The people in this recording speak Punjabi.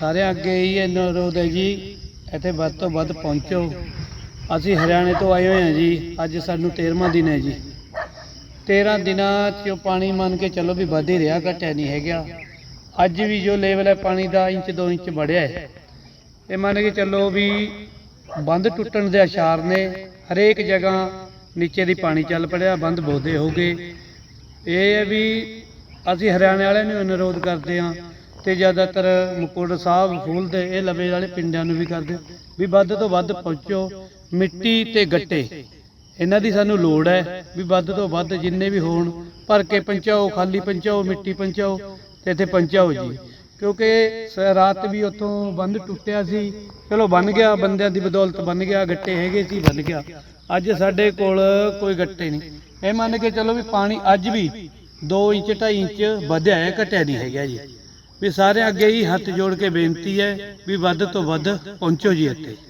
ਸਾਰਿਆਂ ਅੱਗੇ ਹੀ ਅਨੁਰੋਧ ਹੈ ਜੀ। ਇੱਥੇ ਵੱਧ ਤੋਂ ਵੱਧ ਪਹੁੰਚੋ। ਅਸੀਂ ਹਰਿਆਣੇ ਤੋਂ ਆਏ ਹੋਏ ਹਾਂ ਜੀ। ਅੱਜ ਸਾਨੂੰ 13ਵਾਂ ਦਿਨ ਹੈ ਜੀ। 13 ਦਿਨਾਂ 'ਚ ਪਾਣੀ ਮੰਨ ਕੇ ਚੱਲੋ ਵੀ ਵੱਧ ਹੀ ਰਿਹਾ, ਘਟਿਆ ਨਹੀਂ ਹੈਗਾ। ਅੱਜ ਵੀ ਜੋ ਲੈਵਲ ਹੈ, ਪਾਣੀ ਦਾ ਇੰਚ 2 ਇੰਚ ਵਧਿਆ ਹੈ। ਇਹ ਮੰਨ ਕੇ ਚੱਲੋ ਵੀ ਬੰਦ ਟੁੱਟਣ ਦੇ ਅਸ਼ਾਰ ਨੇ। ਹਰੇਕ ਜਗ੍ਹਾ ਨੀਚੇ ਦੀ ਪਾਣੀ ਚੱਲ ਪੜਿਆ, ਬੰਦ ਬੋਦੇ ਹੋ ਗਏ। ਇਹ ਹੈ ਵੀ ਅਸੀਂ ਹਰਿਆਣੇ ਵਾਲਿਆਂ ਨੂੰ ਅਨੁਰੋਧ ਕਰਦੇ ਹਾਂ ਤੇ ਜ਼ਿਆਦਾਤਰ ਮੁਕੁੰਡ ਸਾਹਿਬ ਫੂਲ ਦੇ ਇਹ ਲਵੇ ਵਾਲੇ ਪਿੰਡਾਂ ਨੂੰ ਵੀ ਕਰਦੇ। ਵੀ ਵੱਧ ਤੋਂ ਵੱਧ ਪਹੁੰਚੋ, ਮਿੱਟੀ ਤੇ ਗੱਟੇ। ਇਹਨਾਂ ਦੀ ਸਾਨੂੰ ਲੋੜ ਹੈ ਵੀ ਵੱਧ ਤੋਂ ਵੱਧ ਜਿੰਨੇ ਵੀ ਹੋਣ, ਭਰ ਕੇ ਪਹੁੰਚਾਓ, ਖਾਲੀ ਪਹੁੰਚਾਓ, ਮਿੱਟੀ ਪਹੁੰਚਾਓ, ਤੇ ਇੱਥੇ ਪਹੁੰਚਾਓ ਜੀ। ਕਿਉਂਕਿ ਸ- ਰਾਤ ਵੀ ਉੱਥੋਂ ਬੰਦ ਟੁੱਟਿਆ ਸੀ। ਚਲੋ ਬਣ ਗਿਆ, ਬੰਦਿਆਂ ਦੀ ਬਦੌਲਤ ਬਣ ਗਿਆ, ਗੱਟੇ ਹੈਗੇ ਸੀ ਬਣ ਗਿਆ। ਅੱਜ ਸਾਡੇ ਕੋਲ ਕੋਈ ਗੱਟੇ ਨਹੀਂ। ਇਹ ਮੰਨ ਕੇ ਚਲੋ ਵੀ ਪਾਣੀ ਅੱਜ ਵੀ 2 ਇੰਚ 2.5 ਇੰਚ ਵਧਿਆ ਹੈ, ਘਟਿਆ ਨਹੀਂ ਹੈਗਾ ਜੀ। ਵੀ ਸਾਰੇ ਅੱਗੇ ਹੀ ਹੱਥ ਜੋੜ ਕੇ ਬੇਨਤੀ ਹੈ ਵੀ ਵੱਧ ਤੋਂ ਵੱਧ ਪਹੁੰਚੋ ਜੀ ਇੱਥੇ।